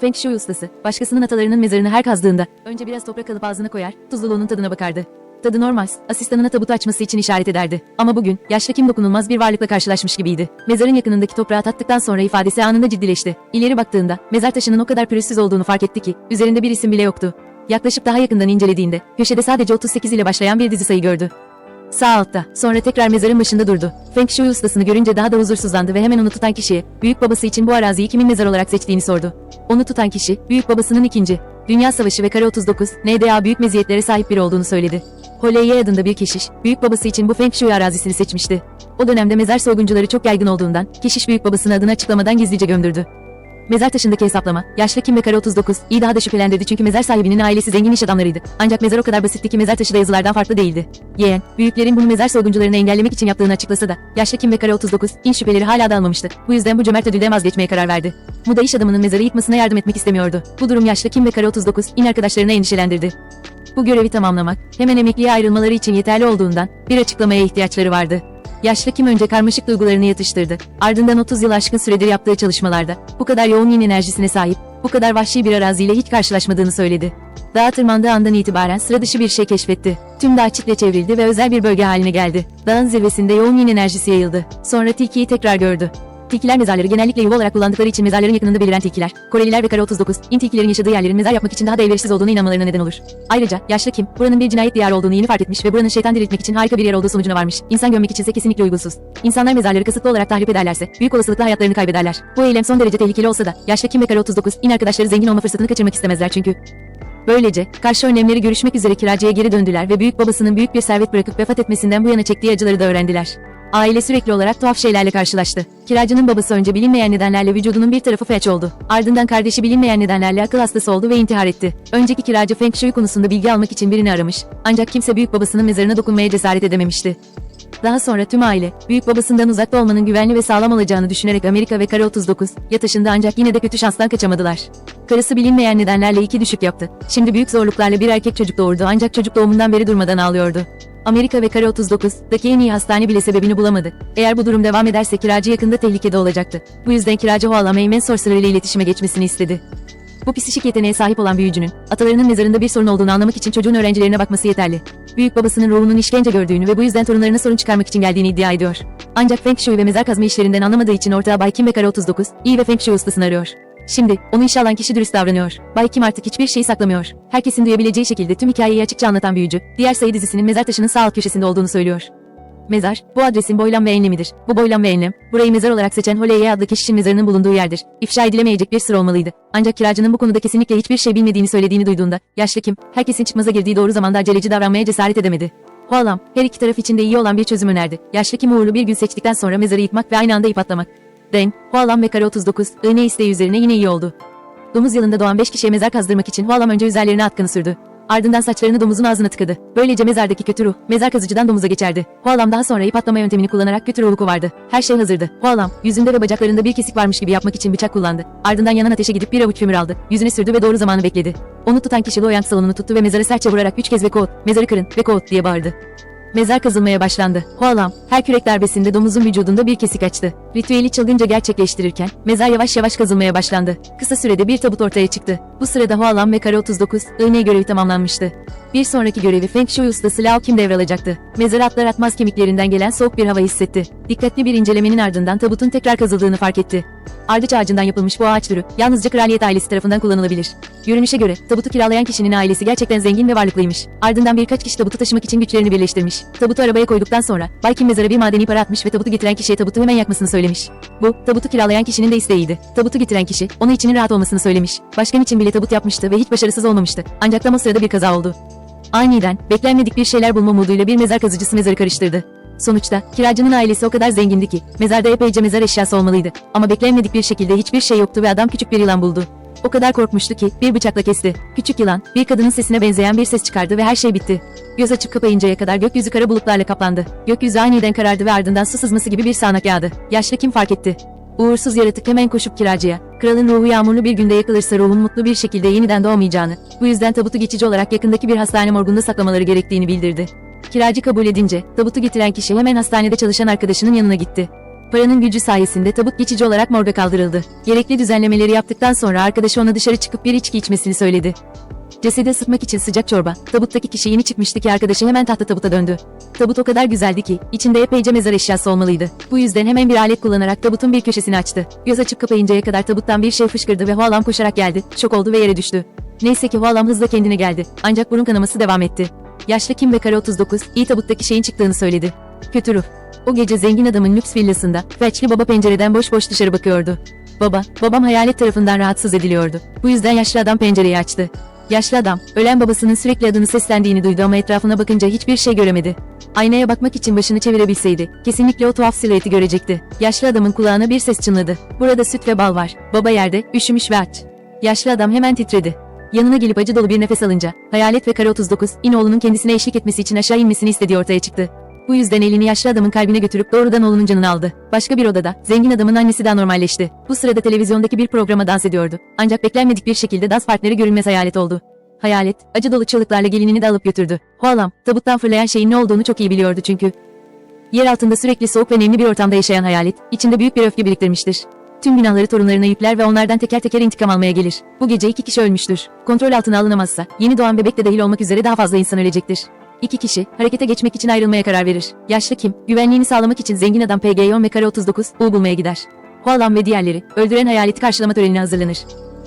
Feng Shui ustası, başkasının atalarının mezarını her kazdığında önce biraz toprak alıp ağzına koyar, tuzluluğunun tadına bakardı. Tadı normal, asistanına tabutu açması için işaret ederdi. Ama bugün, yaşlı kim dokunulmaz bir varlıkla karşılaşmış gibiydi. Mezarın yakınındaki toprağa tattıktan sonra ifadesi anında ciddileşti. İleri baktığında, mezar taşının o kadar pürüzsüz olduğunu fark etti ki, üzerinde bir isim bile yoktu. Yaklaşıp daha yakından incelediğinde, köşede sadece 38 ile başlayan bir dizi sayı gördü. Sağ altta, sonra tekrar mezarın başında durdu. Feng Shui ustasını görünce daha da huzursuzlandı ve hemen onu tutan kişiye, büyük babası için bu araziyi kimin mezar olarak seçtiğini sordu. Onu tutan kişi, büyük babasının ikinci, Dünya Savaşı ve Kare 39, NDA büyük meziyetlere sahip biri olduğunu söyledi. Holeye adında bir keşiş, büyük babası için bu Feng Shui arazisini seçmişti. O dönemde mezar soyguncuları çok yaygın olduğundan, keşiş büyük babasının adını açıklamadan gizlice gömdürdü. Mezar taşındaki hesaplama, yaşlı Kim ve Kare 39, iyi daha da şüphelendirdi çünkü mezar sahibinin ailesi zengin iş adamlarıydı. Ancak mezar o kadar basitti ki mezar taşı da yazılardan farklı değildi. Yeğen, büyüklerin bunu mezar soyguncularını engellemek için yaptığını açıklasa da, yaşlı Kim ve Kare 39, in şüpheleri hala da almamıştı. Bu yüzden bu cömert ödülden vazgeçmeye karar verdi. Muda iş adamının mezarı yıkmasına yardım etmek istemiyordu. Bu durum yaşlı Kim ve Kare 39, in arkadaşlarını endişelendirdi. Bu görevi tamamlamak, hemen emekliye ayrılmaları için yeterli olduğundan, bir açıklamaya ihtiyaçları vardı. Yaşlı Kim önce karmaşık duygularını yatıştırdı. Ardından 30 yıl aşkın süredir yaptığı çalışmalarda, bu kadar yoğun yin enerjisine sahip, bu kadar vahşi bir araziyle hiç karşılaşmadığını söyledi. Dağa tırmandığı andan itibaren sıra dışı bir şey keşfetti. Tüm dağ çitle çevrildi ve özel bir bölge haline geldi. Dağın zirvesinde yoğun yin enerjisi yayıldı. Sonra tilkiyi tekrar gördü. Tilkiler mezarları genellikle yuva olarak kullandıkları için mezarların yakınında beliren tilkiler, Koreliler ve Kara 39, in tilkilerin yaşadığı yerlerin mezar yapmak için daha da elverişsiz olduğuna inanmalarına neden olur. Ayrıca, yaşlı Kim, buranın bir cinayet diyarı olduğunu yeni fark etmiş ve buranın şeytan diriltmek için harika bir yer olduğu sonucuna varmış. İnsan gömmek içinse kesinlikle uygunsuz. İnsanlar mezarları kasıtlı olarak tahrip ederlerse, büyük olasılıkla hayatlarını kaybederler. Bu eylem son derece tehlikeli olsa da, yaşlı Kim ve Kara 39, in arkadaşları zengin olma fırsatını kaçırmak istemezler çünkü. Böylece, karşı önlemleri görüşmek üzere kiracıya geri döndüler ve büyük babasının büyük bir servet bırakıp vefat etmesinden bu yana çektiği acıları da öğrendiler. Aile sürekli olarak tuhaf şeylerle karşılaştı. Kiracının babası önce bilinmeyen nedenlerle vücudunun bir tarafı felç oldu. Ardından kardeşi bilinmeyen nedenlerle akıl hastası oldu ve intihar etti. Önceki kiracı Feng Shui konusunda bilgi almak için birini aramış. Ancak kimse büyük babasının mezarına dokunmaya cesaret edememişti. Daha sonra tüm aile, büyük babasından uzakta olmanın güvenli ve sağlam olacağını düşünerek Amerika ve Kare 39 ya taşındı ancak yine de kötü şanstan kaçamadılar. Karısı bilinmeyen nedenlerle iki düşük yaptı. Şimdi büyük zorluklarla bir erkek çocuk doğurdu ancak çocuk doğumundan beri durmadan ağlıyordu. Amerika ve Kare 39'daki en iyi hastane bile sebebini bulamadı. Eğer bu durum devam ederse kiracı yakında tehlikede olacaktı. Bu yüzden kiracı Huala Meymen Sorcerer ile iletişime geçmesini istedi. Bu psişik yeteneğe sahip olan büyücünün, atalarının mezarında bir sorun olduğunu anlamak için çocuğun öğrencilerine bakması yeterli. Büyük babasının ruhunun işkence gördüğünü ve bu yüzden torunlarına sorun çıkarmak için geldiğini iddia ediyor. Ancak Feng Shui ve mezar kazma işlerinden anlamadığı için ortağı Bay Kim ve Kare 39, iyi ve Feng Shui ustasını arıyor. Şimdi, onu işe alan kişi dürüst davranıyor. Bay Kim artık hiçbir şeyi saklamıyor. Herkesin duyabileceği şekilde tüm hikayeyi açıkça anlatan büyücü, diğer sayı dizisinin mezar taşının sağ alt köşesinde olduğunu söylüyor. Mezar, bu adresin boylam ve enlemidir. Bu boylam ve enlem, burayı mezar olarak seçen Holeye adlı kişinin mezarının bulunduğu yerdir. İfşa edilemeyecek bir sır olmalıydı. Ancak kiracının bu konuda kesinlikle hiçbir şey bilmediğini söylediğini duyduğunda, yaşlı kim, herkesin çıkmaza girdiği doğru zamanda aceleci davranmaya cesaret edemedi. Hualam, her iki taraf için de iyi olan bir çözüm önerdi. Yaşlı kim uğurlu bir gün seçtikten sonra mezarı yıkmak ve aynı anda ip atlamak. Deng, Hualam ve Kare 39, iğne isteği üzerine yine iyi oldu. Domuz yılında doğan 5 kişiye mezar kazdırmak için Hualam önce üzerlerine atkını sürdü. Ardından saçlarını domuzun ağzına tıkadı. Böylece mezardaki kötü ruh, mezar kazıcıdan domuza geçerdi. Hualam daha sonra ip atlama yöntemini kullanarak kötü ruhu kovardı. Her şey hazırdı. Hualam, yüzünde ve bacaklarında bir kesik varmış gibi yapmak için bıçak kullandı. Ardından yanan ateşe gidip bir avuç kömür aldı. Yüzüne sürdü ve doğru zamanı bekledi. Onu tutan kişi Loyang salonunu tuttu ve mezarı sertçe vurarak üç kez ve koğut, mezarı kırın ve koğut diye bağırdı. Mezar kazılmaya başlandı. Hualam, her kürek darbesinde domuzun vücudunda bir kesik açtı. Ritüeli çılgınca gerçekleştirirken, mezar yavaş yavaş kazılmaya başlandı. Kısa sürede bir tabut ortaya çıktı. Bu sırada Hualam ve Kare 39, iğne görevi tamamlanmıştı. Bir sonraki görevi Feng Shui ustası Lao Kim devralacaktı. Mezara atlar atmaz kemiklerinden gelen soğuk bir hava hissetti. Dikkatli bir incelemenin ardından tabutun tekrar kazıldığını fark etti. Ardıç ağacından yapılmış bu ağaç türü, yalnızca kraliyet ailesi tarafından kullanılabilir. Görünüşe göre, tabutu kiralayan kişinin ailesi gerçekten zengin ve varlıklıymış. Ardından birkaç kişi tabutu taşımak için güçlerini birleştirmiş. Tabutu arabaya koyduktan sonra, Bay Kim mezara bir madeni para atmış ve tabutu getiren kişiye tabutu hemen yakmasını söylemiş. Bu, tabutu kiralayan kişinin de isteğiydi. Tabutu getiren kişi, ona içinin rahat olmasını söylemiş. Başkan için bile tabut yapmıştı ve hiç başarısız olmamıştı. Ancak tam o sırada bir kaza oldu. Aniden, beklenmedik bir şeyler bulma umuduyla bir mezar kazıcısı mezarı karıştırdı. Sonuçta, kiracının ailesi o kadar zengindi ki, mezarda epeyce mezar eşyası olmalıydı. Ama beklenmedik bir şekilde hiçbir şey yoktu ve adam küçük bir yılan buldu. O kadar korkmuştu ki, bir bıçakla kesti. Küçük yılan, bir kadının sesine benzeyen bir ses çıkardı ve her şey bitti. Göz açıp kapayıncaya kadar gökyüzü kara bulutlarla kaplandı. Gökyüzü aniden karardı ve ardından su sızması gibi bir sağanak yağdı. Yaşlı kim fark etti? Uğursuz yaratık hemen koşup kiracıya, kralın ruhu yağmurlu bir günde yakılırsa ruhun mutlu bir şekilde yeniden doğmayacağını, bu yüzden tabutu geçici olarak yakındaki bir hastane morgunda saklamaları gerektiğini bildirdi. Kiracı kabul edince, tabutu getiren kişi hemen hastanede çalışan arkadaşının yanına gitti. Paranın gücü sayesinde tabut geçici olarak morga kaldırıldı. Gerekli düzenlemeleri yaptıktan sonra arkadaşı ona dışarı çıkıp bir içki içmesini söyledi. Cesedi ısıtmak için sıcak çorba. Tabuttaki kişi yeni çıkmıştı ki arkadaşı hemen tahta tabuta döndü. Tabut o kadar güzeldi ki içinde epeyce mezar eşyası olmalıydı. Bu yüzden hemen bir alet kullanarak tabutun bir köşesini açtı. Göz açıp kapayıncaya kadar tabuttan bir şey fışkırdı ve Hualam koşarak geldi. Şok oldu ve yere düştü. Neyse ki Hualam hızla kendine geldi. Ancak burun kanaması devam etti. Yaşlı Kim ve Kara 39 iyi tabuttaki şeyin çıktığını söyledi. Kötü ruh. O gece zengin adamın lüks villasında felçli baba pencereden boş boş dışarı bakıyordu. Baba, babam hayalet tarafından rahatsız ediliyordu. Bu yüzden yaşlı adam pencereyi açtı. Yaşlı adam, ölen babasının sürekli adını seslendiğini duydu ama etrafına bakınca hiçbir şey göremedi. Aynaya bakmak için başını çevirebilseydi, kesinlikle o tuhaf silüeti görecekti. Yaşlı adamın kulağına bir ses çınladı. Burada süt ve bal var. Baba yerde, üşümüş ve aç. Yaşlı adam hemen titredi. Yanına gelip acı dolu bir nefes alınca, hayalet ve kara 39, İnoğlu'nun kendisine eşlik etmesi için aşağı inmesini istediği ortaya çıktı. Bu yüzden elini yaşlı adamın kalbine götürüp doğrudan oğlunun canını aldı. Başka bir odada, zengin adamın annesi de normalleşti. Bu sırada televizyondaki bir programa dans ediyordu. Ancak beklenmedik bir şekilde dans partneri görünmez hayalet oldu. Hayalet, acı dolu çığlıklarla gelinini de alıp götürdü. Hualam, tabuttan fırlayan şeyin ne olduğunu çok iyi biliyordu çünkü. Yer altında sürekli soğuk ve nemli bir ortamda yaşayan hayalet, içinde büyük bir öfke biriktirmiştir. Tüm günahları torunlarına yükler ve onlardan teker teker intikam almaya gelir. Bu gece iki kişi ölmüştür. Kontrol altına alınamazsa, yeni doğan bebek de dahil olmak üzere daha fazla insan ölecektir. İki kişi, harekete geçmek için ayrılmaya karar verir. Yaşlı Kim, güvenliğini sağlamak için zengin adam PG-10 ve Kara 39, U bulmaya gider. Hualam ve diğerleri, öldüren hayaleti karşılama törenine hazırlanır.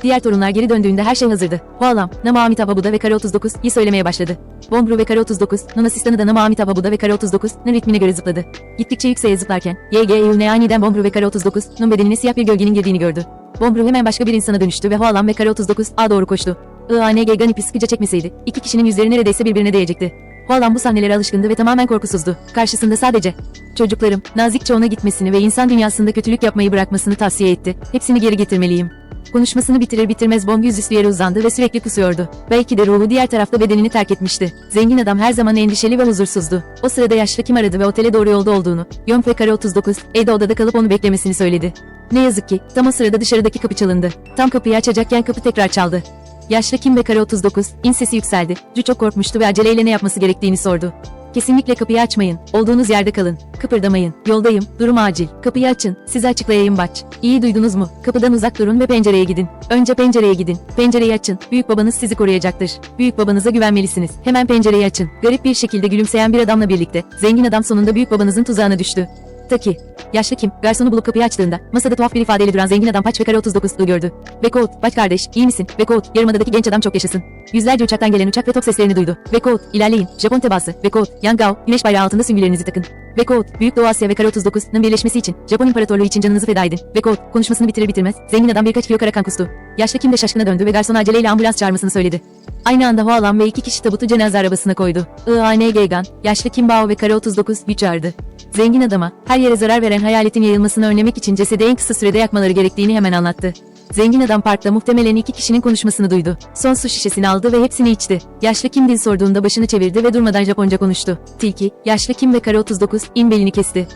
Diğer torunlar geri döndüğünde her şey hazırdı. Hualam, Nama Amitabha Buddha ve Kara 39 yi söylemeye başladı. Bombru ve Kara 39, Nun asistanı da Nama Amitabha Buddha ve Kara 39 Nun ritmine göre zıpladı. Gittikçe yükseğe zıplarken, YGEU'ne aniden Bombru ve Kara 39 Nun bedenine siyah bir gölgenin girdiğini gördü. Bombru hemen başka bir insana dönüştü ve Hualam ve Kara 39 A doğru koştu. IANG Ganipi sıkıca çekmeseydi, iki kişinin yüzleri neredeyse birbirine değecekti. Hualan bu sahnelere alışkındı ve tamamen korkusuzdu. Karşısında sadece çocuklarım, nazikçe ona gitmesini ve insan dünyasında kötülük yapmayı bırakmasını tavsiye etti. Hepsini geri getirmeliyim. Konuşmasını bitirir bitirmez bomb yüzüstü yere uzandı ve sürekli kusuyordu. Belki de ruhu diğer tarafta bedenini terk etmişti. Zengin adam her zaman endişeli ve huzursuzdu. O sırada yaşlı kim aradı ve otele doğru yolda olduğunu, Yonk ve Kare 39, Eda odada kalıp onu beklemesini söyledi. Ne yazık ki, tam o sırada dışarıdaki kapı çalındı. Tam kapıyı açacakken kapı tekrar çaldı. Yaşlı Kim ve Kare 39, in sesi yükseldi. Cu çok korkmuştu ve aceleyle ne yapması gerektiğini sordu. Kesinlikle kapıyı açmayın. Olduğunuz yerde kalın. Kıpırdamayın. Yoldayım. Durum acil. Kapıyı açın. Size açıklayayım baç. İyi duydunuz mu? Kapıdan uzak durun ve pencereye gidin. Önce pencereye gidin. Pencereyi açın. Büyük babanız sizi koruyacaktır. Büyük babanıza güvenmelisiniz. Hemen pencereyi açın. Garip bir şekilde gülümseyen bir adamla birlikte. Zengin adam sonunda büyük babanızın tuzağına düştü. Taki. Yaşlı Kim, garsonu bulup kapıyı açtığında, masada tuhaf bir ifadeyle duran zengin adam Paç ve Kare 39'u gördü. Vekot, Paç kardeş, iyi misin? Vekot, yarımadadaki genç adam çok yaşasın. Yüzlerce uçaktan gelen uçak ve top seslerini duydu. Vekot, ilerleyin. Japon tebaası. Vekot, Yangao, güneş bayrağı altında süngülerinizi takın. Vekot, Büyük Doğu Asya ve Kare 39'nın birleşmesi için, Japon İmparatorluğu için canınızı feda edin. Vekot, konuşmasını bitirir bitirmez, zengin adam birkaç kilo kara kan kustu. Yaşlı Kim de şaşkına döndü ve garsona aceleyle ambulans çağırmasını söyledi. Aynı anda Hualan ve iki kişi tabutu cenaze arabasına koydu. IAN Gegan, yaşlı Kim Bao ve Kare 39 güç çağırdı. Zengin adama, her yere zarar veren hayaletin yayılmasını önlemek için cesedi en kısa sürede yakmaları gerektiğini hemen anlattı. Zengin adam parkta muhtemelen iki kişinin konuşmasını duydu. Son su şişesini aldı ve hepsini içti. Yaşlı Kim dil sorduğunda başını çevirdi ve durmadan Japonca konuştu. Tilki, yaşlı Kim ve Kare 39 in belini kesti.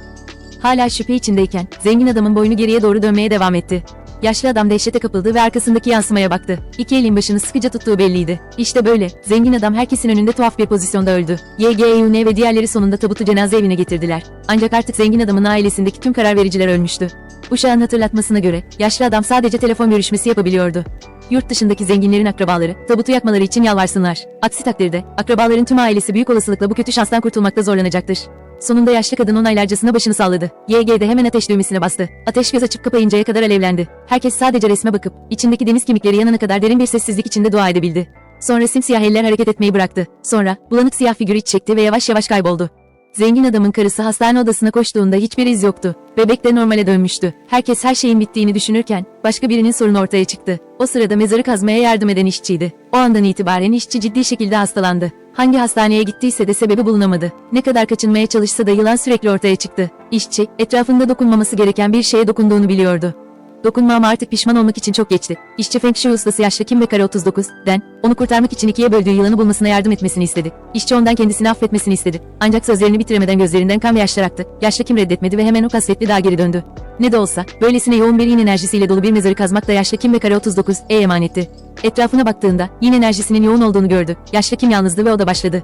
Hala şüphe içindeyken, zengin adamın boynu geriye doğru dönmeye devam etti. Yaşlı adam dehşete kapıldı ve arkasındaki yansımaya baktı. İki elin başını sıkıca tuttuğu belliydi. İşte böyle, zengin adam herkesin önünde tuhaf bir pozisyonda öldü. YGEUN ve diğerleri sonunda tabutu cenaze evine getirdiler. Ancak artık zengin adamın ailesindeki tüm karar vericiler ölmüştü. Uşağın hatırlatmasına göre, yaşlı adam sadece telefon görüşmesi yapabiliyordu. Yurt dışındaki zenginlerin akrabaları, tabutu yakmaları için yalvarsınlar. Aksi takdirde, akrabaların tüm ailesi büyük olasılıkla bu kötü şanstan kurtulmakta zorlanacaktır. Sonunda yaşlı kadın onaylarcasına başını salladı. YG de hemen ateş düğmesine bastı. Ateş göz açıp kapayıncaya kadar alevlendi. Herkes sadece resme bakıp, içindeki deniz kemikleri yanana kadar derin bir sessizlik içinde dua edebildi. Sonra simsiyah eller hareket etmeyi bıraktı. Sonra, bulanık siyah figür iç çekti ve yavaş yavaş kayboldu. Zengin adamın karısı hastane odasına koştuğunda hiçbir iz yoktu. Bebek de normale dönmüştü. Herkes her şeyin bittiğini düşünürken başka birinin sorunu ortaya çıktı. O sırada mezarı kazmaya yardım eden işçiydi. O andan itibaren işçi ciddi şekilde hastalandı. Hangi hastaneye gittiyse de sebebi bulunamadı. Ne kadar kaçınmaya çalışsa da yılan sürekli ortaya çıktı. İşçi, etrafında dokunmaması gereken bir şeye dokunduğunu biliyordu. Dokunmam artık pişman olmak için çok geçti. İşçi Feng Shui ustası yaşlı Kim ve Kare 39, Den, onu kurtarmak için ikiye böldüğü yılanı bulmasına yardım etmesini istedi. İşçi ondan kendisini affetmesini istedi. Ancak sözlerini bitiremeden gözlerinden kan ve yaşlar aktı. Yaşlı Kim reddetmedi ve hemen o kasvetli dağa geri döndü. Ne de olsa, böylesine yoğun bir yin enerjisiyle dolu bir mezarı kazmak da yaşlı Kim ve Kare 39, e emanetti. Etrafına baktığında, yin enerjisinin yoğun olduğunu gördü. Yaşlı Kim yalnızdı ve o da başladı.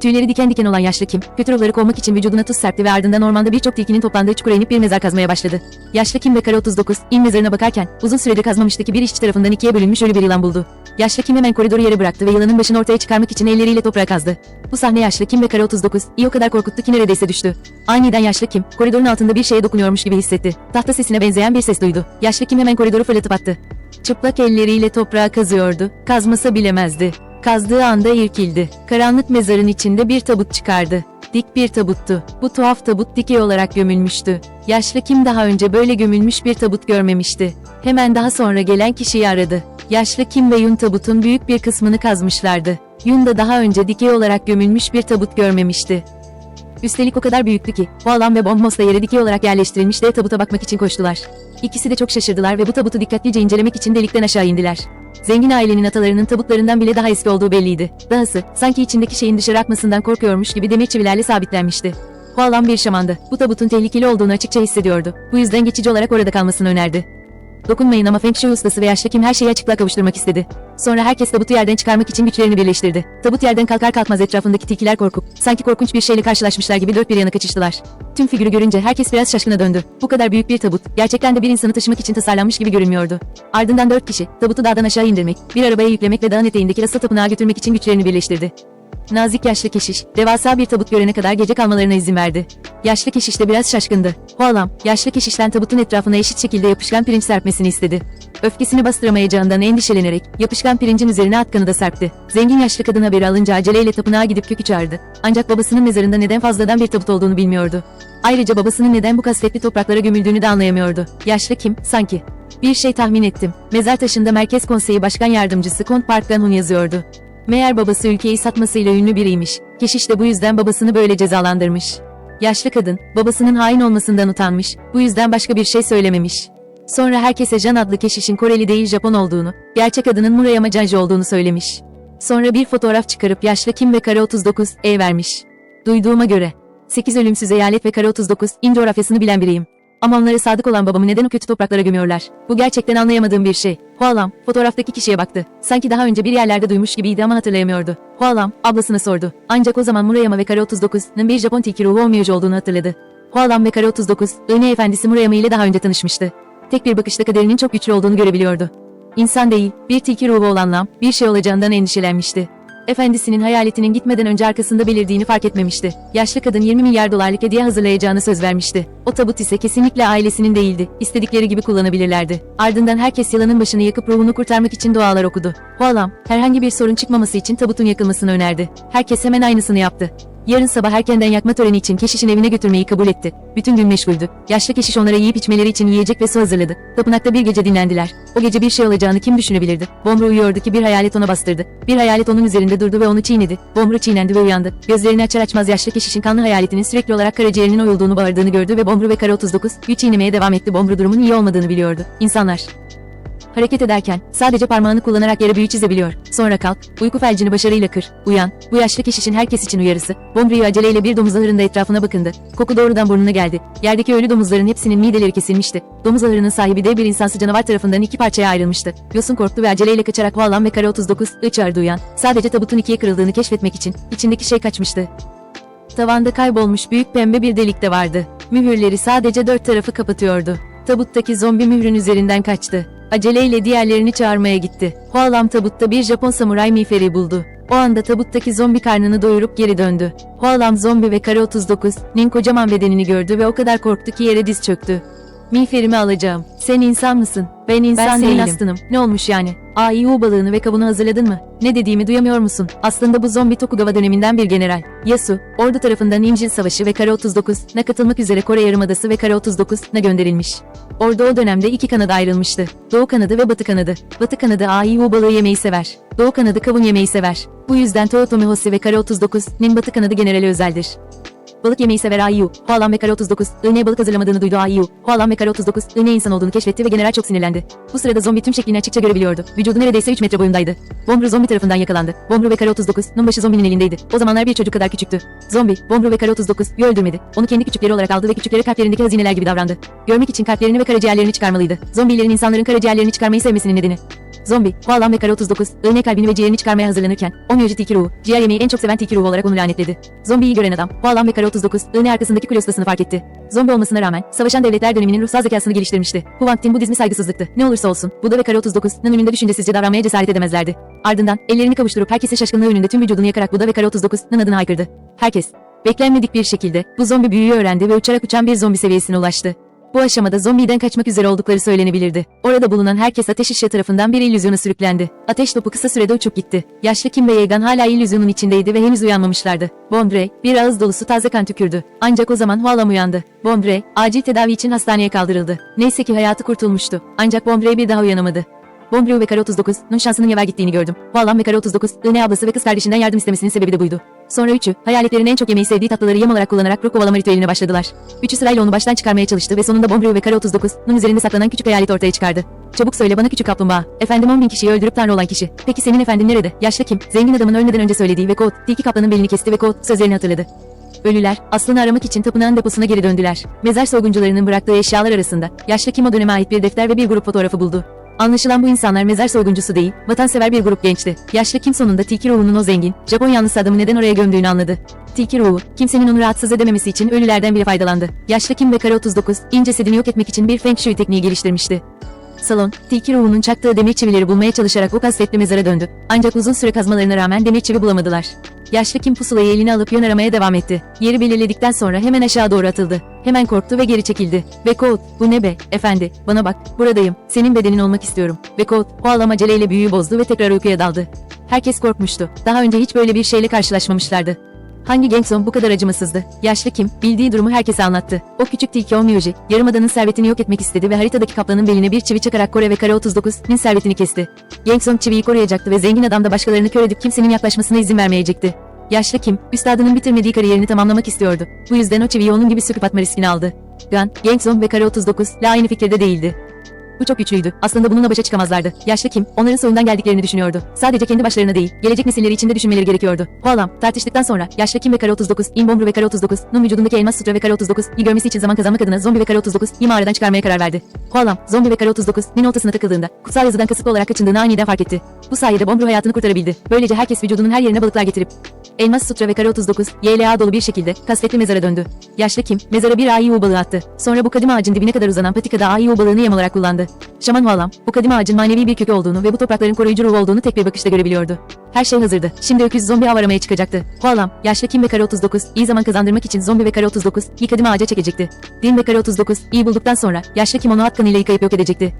Tüyleri diken diken olan yaşlı Kim, kötü ruhları kovmak için vücuduna tuz serpti ve ardından ormanda birçok tilkinin toplandığı çukura inip bir mezar kazmaya başladı. Yaşlı Kim ve Kara 39, in mezarına bakarken, uzun süredir kazmamıştaki bir işçi tarafından ikiye bölünmüş ölü bir yılan buldu. Yaşlı Kim hemen koridoru yere bıraktı ve yılanın başını ortaya çıkarmak için elleriyle toprağa kazdı. Bu sahne yaşlı Kim ve Kara 39, iyi o kadar korkuttu ki neredeyse düştü. Aniden yaşlı Kim, koridorun altında bir şeye dokunuyormuş gibi hissetti. Tahta sesine benzeyen bir ses duydu. Yaşlı Kim hemen koridoru fırlatıp attı. Çıplak elleriyle toprağa kazıyordu. Kazmasa bilemezdi. Kazdığı anda irkildi. Karanlık mezarın içinde bir tabut çıkardı. Dik bir tabuttu. Bu tuhaf tabut dikey olarak gömülmüştü. Yaşlı kim daha önce böyle gömülmüş bir tabut görmemişti. Hemen daha sonra gelen kişiyi aradı. Yaşlı Kim ve Yun tabutun büyük bir kısmını kazmışlardı. Yun da daha önce dikey olarak gömülmüş bir tabut görmemişti. Üstelik o kadar büyüktü ki, alan ve bombos da yere dikey olarak yerleştirilmiş dev tabuta bakmak için koştular. İkisi de çok şaşırdılar ve bu tabutu dikkatlice incelemek için delikten aşağı indiler. Zengin ailenin atalarının tabutlarından bile daha eski olduğu belliydi. Dahası, sanki içindeki şeyin dışarı akmasından korkuyormuş gibi demir çivilerle sabitlenmişti. Bu alan bir şamandı. Bu tabutun tehlikeli olduğunu açıkça hissediyordu. Bu yüzden geçici olarak orada kalmasını önerdi. Dokunmayın ama Feng Shui ustası ve yaşlı kim her şeyi açıklığa kavuşturmak istedi. Sonra herkes tabutu yerden çıkarmak için güçlerini birleştirdi. Tabut yerden kalkar kalkmaz etrafındaki tilkiler korkup, sanki korkunç bir şeyle karşılaşmışlar gibi dört bir yana kaçıştılar. Tüm figürü görünce herkes biraz şaşkına döndü. Bu kadar büyük bir tabut, gerçekten de bir insanı taşımak için tasarlanmış gibi görünmüyordu. Ardından dört kişi, tabutu dağdan aşağı indirmek, bir arabaya yüklemek ve dağın eteğindeki Lhasa tapınağa götürmek için güçlerini birleştirdi. Nazik yaşlı keşiş, devasa bir tabut görene kadar gece kalmalarına izin verdi. Yaşlı keşiş de biraz şaşkındı. Hualam, yaşlı keşişten tabutun etrafına eşit şekilde yapışkan pirinç serpmesini istedi. Öfkesini bastıramayacağından endişelenerek, yapışkan pirincin üzerine atkanı da serpti. Zengin yaşlı kadın haberi alınca aceleyle tapınağa gidip kökü çağırdı. Ancak babasının mezarında neden fazladan bir tabut olduğunu bilmiyordu. Ayrıca babasının neden bu kasvetli topraklara gömüldüğünü de anlayamıyordu. Yaşlı kim, sanki. Bir şey tahmin ettim. Mezar taşında Merkez Konseyi Başkan Yardımcısı Kont Park Ganhun yazıyordu. Meğer babası ülkeyi satmasıyla ünlü biriymiş. Keşiş de bu yüzden babasını böyle cezalandırmış. Yaşlı kadın, babasının hain olmasından utanmış, bu yüzden başka bir şey söylememiş. Sonra herkese Jan adlı keşişin Koreli değil Japon olduğunu, gerçek adının Murayama Janji olduğunu söylemiş. Sonra bir fotoğraf çıkarıp yaşlı Kim ve Kara 39 E vermiş. Duyduğuma göre, 8 ölümsüz eyalet ve Kara 39 in coğrafyasını bilen biriyim. Ama onlara sadık olan babamı neden o kötü topraklara gömüyorlar? Bu gerçekten anlayamadığım bir şey. Hualam, fotoğraftaki kişiye baktı. Sanki daha önce bir yerlerde duymuş gibiydi ama hatırlayamıyordu. Hualam, ablasına sordu. Ancak o zaman Murayama ve Kara 39'nın bir Japon tilki ruhu olmayıcı olduğunu hatırladı. Hualam ve Kara 39, Öne Efendisi Murayama ile daha önce tanışmıştı. Tek bir bakışta kaderinin çok güçlü olduğunu görebiliyordu. İnsan değil, bir tilki ruhu olan Lam, bir şey olacağından endişelenmişti. Efendisinin hayaletinin gitmeden önce arkasında belirdiğini fark etmemişti. Yaşlı kadın 20 milyar dolarlık hediye hazırlayacağını söz vermişti. O tabut ise kesinlikle ailesinin değildi. İstedikleri gibi kullanabilirlerdi. Ardından herkes yılanın başını yakıp ruhunu kurtarmak için dualar okudu. Hualam, herhangi bir sorun çıkmaması için tabutun yakılmasını önerdi. Herkes hemen aynısını yaptı. Yarın sabah erkenden yakma töreni için keşişin evine götürmeyi kabul etti. Bütün gün meşguldü. Yaşlı keşiş onlara yiyip içmeleri için yiyecek ve su hazırladı. Tapınakta bir gece dinlendiler. O gece bir şey olacağını kim düşünebilirdi? Bombru uyuyordu ki bir hayalet ona bastırdı. Bir hayalet onun üzerinde durdu ve onu çiğnedi. Bombru çiğnendi ve uyandı. Gözlerini açar açmaz yaşlı keşişin kanlı hayaletinin sürekli olarak karaciğerinin oyulduğunu bağırdığını gördü ve Bombru ve Kara 39 güç çiğnemeye devam etti. Bombru durumun iyi olmadığını biliyordu. İnsanlar. Hareket ederken sadece parmağını kullanarak yere büyü çizebiliyor. Sonra kalk, uyku felcini başarıyla kır, uyan. Bu yaşlı keşişin herkes için uyarısı. Bombrio aceleyle bir domuz ahırında etrafına bakındı. Koku doğrudan burnuna geldi. Yerdeki ölü domuzların hepsinin mideleri kesilmişti. Domuz ahırının sahibi dev bir insansı canavar tarafından iki parçaya ayrılmıştı. Yosun korktu ve aceleyle kaçarak Vallan ve Kara 39 ı çağırdı uyan. Sadece tabutun ikiye kırıldığını keşfetmek için. içindeki şey kaçmıştı. Tavanda kaybolmuş büyük pembe bir delik de vardı. Mühürleri sadece dört tarafı kapatıyordu. Tabuttaki zombi mührün üzerinden kaçtı. Aceleyle diğerlerini çağırmaya gitti. Hualam tabutta bir Japon samuray miğferi buldu. O anda tabuttaki zombi karnını doyurup geri döndü. Hualam zombi ve kara 39, Nin kocaman bedenini gördü ve o kadar korktu ki yere diz çöktü. Miğferimi alacağım. Sen insan mısın? Ben insan değilim. aslanım. Ne olmuş yani? AIU balığını ve kabını hazırladın mı? Ne dediğimi duyamıyor musun? Aslında bu zombi Tokugawa döneminden bir general. Yasu, ordu tarafından İncil Savaşı ve Kara 39 na katılmak üzere Kore Yarımadası ve Kara 39 na gönderilmiş. Ordu o dönemde iki kanada ayrılmıştı. Doğu kanadı ve Batı kanadı. Batı kanadı AIU balığı yemeyi sever. Doğu kanadı kavun yemeyi sever. Bu yüzden Toyotomi Hosse ve Kara 39 nin Batı kanadı generali özeldir. Balık yemeyi sever Ayu. Hualan ve Kara 39. Iğne'ye balık hazırlamadığını duydu Ayu. Hualan ve Kara 39. Iğne insan olduğunu keşfetti ve general çok sinirlendi. Bu sırada zombi tüm şeklini açıkça görebiliyordu. Vücudu neredeyse 3 metre boyundaydı. Bombru zombi tarafından yakalandı. Bombru ve Kara 39. Nun başı zombinin elindeydi. O zamanlar bir çocuk kadar küçüktü. Zombi, Bombru ve Kara 39 yu öldürmedi. Onu kendi küçükleri olarak aldı ve küçükleri kalplerindeki hazineler gibi davrandı. Görmek için kalplerini ve karaciğerlerini çıkarmalıydı. Zombilerin insanların karaciğerlerini çıkarmayı sevmesinin nedeni. Zombi, Hualan ve Kara 39, iğne kalbini ve ciğerini çıkarmaya hazırlanırken, Omyoji Tiki Ruhu, ciğer yemeği en çok seven Tiki Ruhu olarak onu lanetledi. Zombiyi gören adam, Hualan ve Kara 39, iğne arkasındaki kule ustasını fark etti. Zombi olmasına rağmen, savaşan devletler döneminin ruhsal zekasını geliştirmişti. Bu vaktin Budizmi saygısızlıktı. Ne olursa olsun, Buda ve Kara 39'nın önünde düşüncesizce davranmaya cesaret edemezlerdi. Ardından, ellerini kavuşturup herkese şaşkınlığı önünde tüm vücudunu yakarak Buda ve Kara 39'nın adını haykırdı. Herkes, beklenmedik bir şekilde, bu zombi büyüyü öğrendi ve uçarak uçan bir zombi seviyesine ulaştı. Bu aşamada zombiden kaçmak üzere oldukları söylenebilirdi. Orada bulunan herkes ateş ışığı tarafından bir illüzyona sürüklendi. Ateş topu kısa sürede uçup gitti. Yaşlı Kim ve Yegan hala illüzyonun içindeydi ve henüz uyanmamışlardı. Bondrey bir ağız dolusu taze kan tükürdü. Ancak o zaman Hualam uyandı. Bondrey acil tedavi için hastaneye kaldırıldı. Neyse ki hayatı kurtulmuştu. Ancak Bondrey bir daha uyanamadı. Bondrey ve Kara 39'nun şansının yaver gittiğini gördüm. Hualam ve Kara 39, Iğne ablası ve kız kardeşinden yardım istemesinin sebebi de buydu. Sonra üçü, hayaletlerin en çok yemeyi sevdiği tatlıları yem olarak kullanarak ruh kovalama ritüeline başladılar. Üçü sırayla onu baştan çıkarmaya çalıştı ve sonunda Bombrio ve Kara 39'nun üzerinde saklanan küçük hayalet ortaya çıkardı. Çabuk söyle bana küçük kaplumbağa. Efendim 10 bin kişiyi öldürüp tanrı olan kişi. Peki senin efendin nerede? Yaşlı kim? Zengin adamın ölmeden önce söylediği ve Kod, Tilki kaplanın belini kesti ve Kod, sözlerini hatırladı. Ölüler, aslını aramak için tapınağın deposuna geri döndüler. Mezar soyguncularının bıraktığı eşyalar arasında, yaşlı kim o döneme ait bir defter ve bir grup fotoğrafı buldu. Anlaşılan bu insanlar mezar soyguncusu değil, vatansever bir grup gençti. Yaşlı kim sonunda Tilki ruhunun o zengin, Japon yanlısı adamı neden oraya gömdüğünü anladı. Tilki ruhu, kimsenin onu rahatsız edememesi için ölülerden biri faydalandı. Yaşlı kim ve Kara 39, in cesedini yok etmek için bir Feng Shui tekniği geliştirmişti. Salon, Tilki ruhunun çaktığı demir çivileri bulmaya çalışarak o kasvetli mezara döndü. Ancak uzun süre kazmalarına rağmen demir çivi bulamadılar. Yaşlı Kim pusulayı eline alıp yön aramaya devam etti. Yeri belirledikten sonra hemen aşağı doğru atıldı. Hemen korktu ve geri çekildi. Ve bu ne be, efendi, bana bak, buradayım, senin bedenin olmak istiyorum. Ve o ağlama aceleyle büyüyü bozdu ve tekrar uykuya daldı. Herkes korkmuştu. Daha önce hiç böyle bir şeyle karşılaşmamışlardı. Hangi Gangson bu kadar acımasızdı? Yaşlı kim? Bildiği durumu herkese anlattı. O küçük tilki Omyoji, yarımadanın servetini yok etmek istedi ve haritadaki kaplanın beline bir çivi çakarak Kore ve Kara 39'nin servetini kesti. Gangson çiviyi koruyacaktı ve zengin adam da başkalarını kör edip kimsenin yaklaşmasına izin vermeyecekti. Yaşlı kim? Üstadının bitirmediği kariyerini tamamlamak istiyordu. Bu yüzden o çiviyi onun gibi söküp atma riskini aldı. Gun, Gangson ve Kara 39 la aynı fikirde değildi. Bu çok güçlüydü. Aslında bununla başa çıkamazlardı. Yaşlı kim? Onların soyundan geldiklerini düşünüyordu. Sadece kendi başlarına değil, gelecek nesilleri için de düşünmeleri gerekiyordu. Hualam, tartıştıktan sonra Yaşlı kim ve Kara 39, Inbombru ve Kara 39, Nun vücudundaki elmas sutra ve Kara 39, iyi görmesi için zaman kazanmak adına zombi ve Kara 39, iyi mağaradan çıkarmaya karar verdi. Hualam, zombi ve Kara 39, Nin ortasına takıldığında, kutsal yazıdan kasıtlı olarak kaçındığını aniden fark etti. Bu sayede Bombru hayatını kurtarabildi. Böylece herkes vücudunun her yerine balıklar getirip, Elmas Sutra ve Kara 39, YLA dolu bir şekilde kasvetli mezara döndü. Yaşlı Kim, mezara bir AIU balığı attı. Sonra bu kadim ağacın dibine kadar uzanan patikada AIU balığını yem olarak kullandı. Şaman Hualam, bu kadim ağacın manevi bir kökü olduğunu ve bu toprakların koruyucu ruhu olduğunu tek bir bakışta görebiliyordu. Her şey hazırdı. Şimdi öküz zombi av aramaya çıkacaktı. Hualam, yaşlı Kim ve Kara 39, iyi zaman kazandırmak için zombi ve Kara 39, iyi kadim ağaca çekecekti. Din ve Kara 39, iyi bulduktan sonra, yaşlı Kim onu at kanıyla yıkayıp yok edecekti.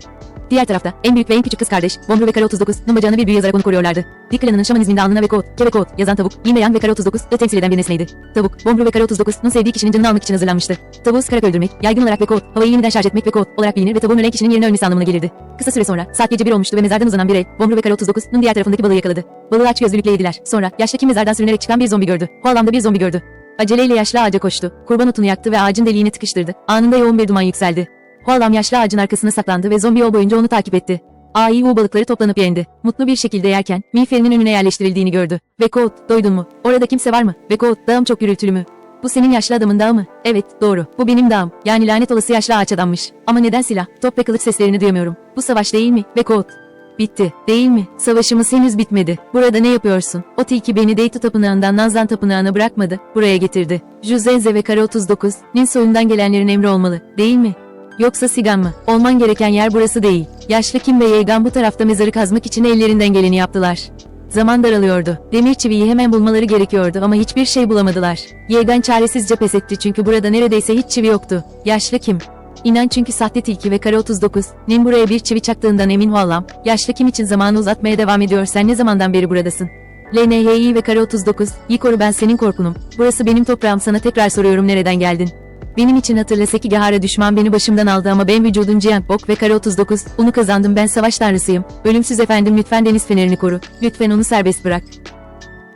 Diğer tarafta en büyük ve en küçük kız kardeş Bombru ve Kara 39 Nun bacağına bir büyü yazarak onu koruyorlardı. Dik klanının şamanizminde alnına ve kod, ke ve kod yazan tavuk, yin ve Kara 39 da temsil eden bir nesneydi. Tavuk, Bombru ve Kara 39 Nun sevdiği kişinin canını almak için hazırlanmıştı. Tavuğu sıkarak öldürmek, yaygın olarak ve kod, havayı yeniden şarj etmek ve kod olarak bilinir ve tavuğun ölen kişinin yerine ölmesi anlamına gelirdi. Kısa süre sonra saat gece bir olmuştu ve mezardan uzanan bir el, Bombru ve Kara 39 Nun diğer tarafındaki balığı yakaladı. Balığı aç gözlülükle yediler. Sonra yaşlı kim mezardan sürünerek çıkan bir zombi gördü. Hualamda bir zombi gördü. Aceleyle yaşlı ağaca koştu. Kurban otunu yaktı ve ağacın deliğine tıkıştırdı. Anında yoğun bir duman yükseldi. Hualam yaşlı ağacın arkasına saklandı ve zombi yol boyunca onu takip etti. AIU balıkları toplanıp yendi. Mutlu bir şekilde yerken miğferinin önüne yerleştirildiğini gördü. Ve Kod, doydun mu? Orada kimse var mı? Ve Kod, dağım çok gürültülü mü? Bu senin yaşlı adamın dağı mı? Evet, doğru. Bu benim dağım. Yani lanet olası yaşlı ağaç adammış. Ama neden silah, top ve kılıç seslerini duyamıyorum? Bu savaş değil mi? Ve Kod. Bitti, değil mi? Savaşımız henüz bitmedi. Burada ne yapıyorsun? O tilki beni Deitu Tapınağı'ndan Nazan Tapınağı'na bırakmadı. Buraya getirdi. Juzenze ve Kara 39, Nin soyundan gelenlerin emri olmalı. Değil mi? Yoksa Sigan mı? Olman gereken yer burası değil. Yaşlı Kim ve Yegan bu tarafta mezarı kazmak için ellerinden geleni yaptılar. Zaman daralıyordu. Demir çiviyi hemen bulmaları gerekiyordu ama hiçbir şey bulamadılar. Yegan çaresizce pes etti çünkü burada neredeyse hiç çivi yoktu. Yaşlı Kim. İnan çünkü sahte tilki ve kara 39, Nin buraya bir çivi çaktığından emin Hualam. Yaşlı Kim için zamanı uzatmaya devam ediyor sen ne zamandan beri buradasın? LNHI ve kara 39, iyi koru ben senin korkunum. Burası benim toprağım sana tekrar soruyorum nereden geldin? Benim için hatırla Sekigahara düşman beni başımdan aldı ama ben vücudun Bok ve Kara 39, onu kazandım ben savaş tanrısıyım. Ölümsüz efendim lütfen deniz fenerini koru. Lütfen onu serbest bırak.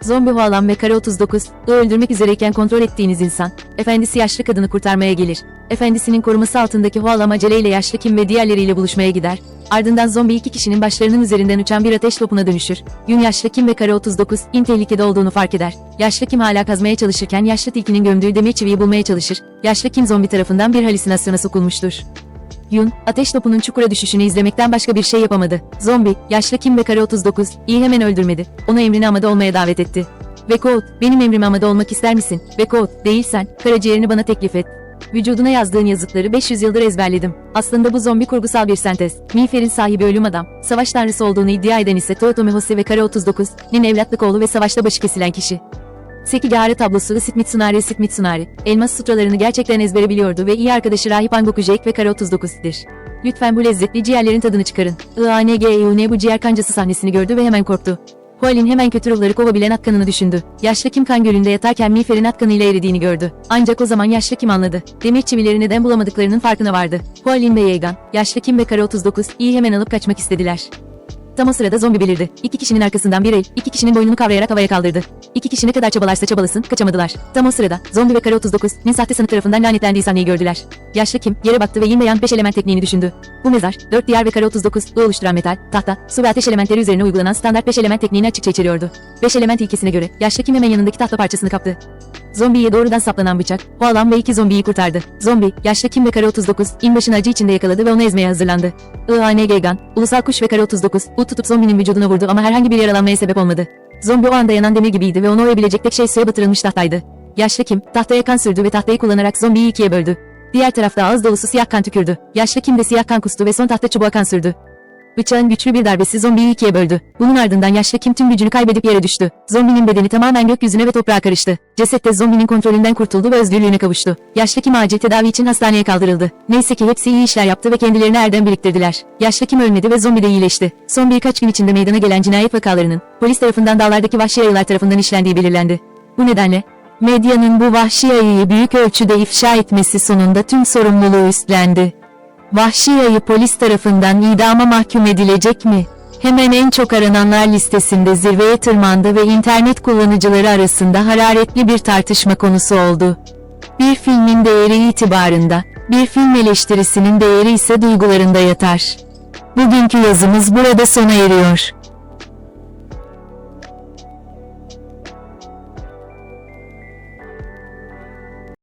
Zombi Hualan ve Kara 39, ı öldürmek üzereyken kontrol ettiğiniz insan, efendisi yaşlı kadını kurtarmaya gelir. Efendisinin koruması altındaki Hualam aceleyle yaşlı Kim ve diğerleriyle buluşmaya gider. Ardından zombi iki kişinin başlarının üzerinden uçan bir ateş topuna dönüşür. Gün yaşlı Kim ve Kara 39, in tehlikede olduğunu fark eder. Yaşlı Kim hala kazmaya çalışırken yaşlı tilkinin gömdüğü demir çiviyi bulmaya çalışır. Yaşlı Kim zombi tarafından bir halüsinasyona sokulmuştur. Yun, ateş topunun çukura düşüşünü izlemekten başka bir şey yapamadı. Zombi, yaşlı Kim ve Kara 39, iyi hemen öldürmedi. Onu emrine amade olmaya davet etti. Vekot, benim emrime amade olmak ister misin? Vekot, değilsen, karaciğerini bana teklif et. Vücuduna yazdığın yazıtları 500 yıldır ezberledim. Aslında bu zombi kurgusal bir sentez. Miğfer'in sahibi ölüm adam, savaş tanrısı olduğunu iddia eden ise Toyotomi Hose ve Kara 39, nin evlatlık oğlu ve savaşta başı kesilen kişi. Sekigahara tablosu Isit Mitsunari, elmas sutralarını gerçekten ezbere biliyordu ve iyi arkadaşı Rahip Angoku Jake ve Kara 39'dir. Lütfen bu lezzetli ciğerlerin tadını çıkarın. IANGEUN bu ciğer kancası sahnesini gördü ve hemen korktu. Hualin hemen kötü ruhları kovabilen Atkan'ını düşündü. Yaşlı Kim kan gölünde yatarken Miğfer'in Atkan'ıyla eridiğini gördü. Ancak o zaman Yaşlı Kim anladı. Demir çivileri neden bulamadıklarının farkına vardı. Hualin ve Yegan, Yaşlı Kim ve Kara 39 iyi hemen alıp kaçmak istediler. Tam o sırada zombi belirdi. İki kişinin arkasından bir el, iki kişinin boynunu kavrayarak havaya kaldırdı. İki kişi ne kadar çabalarsa çabalasın, kaçamadılar. Tam o sırada, zombi ve kara 39, nin sahte sanık tarafından lanetlendiği sahneyi gördüler. Yaşlı Kim, yere baktı ve yin ve yang 5 element tekniğini düşündü. Bu mezar, 4 diyar ve kara 39, ı oluşturan metal, tahta, su ve ateş elementleri üzerine uygulanan standart 5 element tekniğini açıkça içeriyordu. 5 element ilkesine göre, Yaşlı Kim hemen yanındaki tahta parçasını kaptı. Zombiye doğrudan saplanan bıçak, Hualan ve iki zombiyi kurtardı. Zombi, yaşlı Kim ve Kara 39, inbaşını acı içinde yakaladı ve onu ezmeye hazırlandı. IANGEGAN, Ulusal Kuş ve Kara 39, bu tutup zombinin vücuduna vurdu ama herhangi bir yaralanmaya sebep olmadı. Zombi o anda yanan demir gibiydi ve onu oyabilecek tek şey suya batırılmış tahtaydı. Yaşlı Kim, tahtaya kan sürdü ve tahtayı kullanarak zombiyi ikiye böldü. Diğer tarafta ağız dolusu siyah kan tükürdü. Yaşlı Kim de siyah kan kustu ve son tahta çubuğa kan sürdü. Bıçağın güçlü bir darbesi zombiyi ikiye böldü. Bunun ardından yaşlı Kim tüm gücünü kaybedip yere düştü. Zombinin bedeni tamamen gökyüzüne ve toprağa karıştı. Ceset de zombinin kontrolünden kurtuldu ve özgürlüğüne kavuştu. Yaşlı Kim acil tedavi için hastaneye kaldırıldı. Neyse ki hepsi iyi işler yaptı ve kendilerini erdem biriktirdiler. Yaşlı Kim ölmedi ve zombi de iyileşti. Son birkaç gün içinde meydana gelen cinayet vakalarının polis tarafından dağlardaki vahşi ayılar tarafından işlendiği belirlendi. Bu nedenle medyanın bu vahşi ayıyı büyük ölçüde ifşa etmesi sonunda tüm sorumluluğu üstlendi. Vahşi ayı polis tarafından idama mahkum edilecek mi? Hemen en çok arananlar listesinde zirveye tırmandı ve internet kullanıcıları arasında hararetli bir tartışma konusu oldu. Bir filmin değeri itibarında, bir film eleştirisinin değeri ise duygularında yatar. Bugünkü yazımız burada sona eriyor.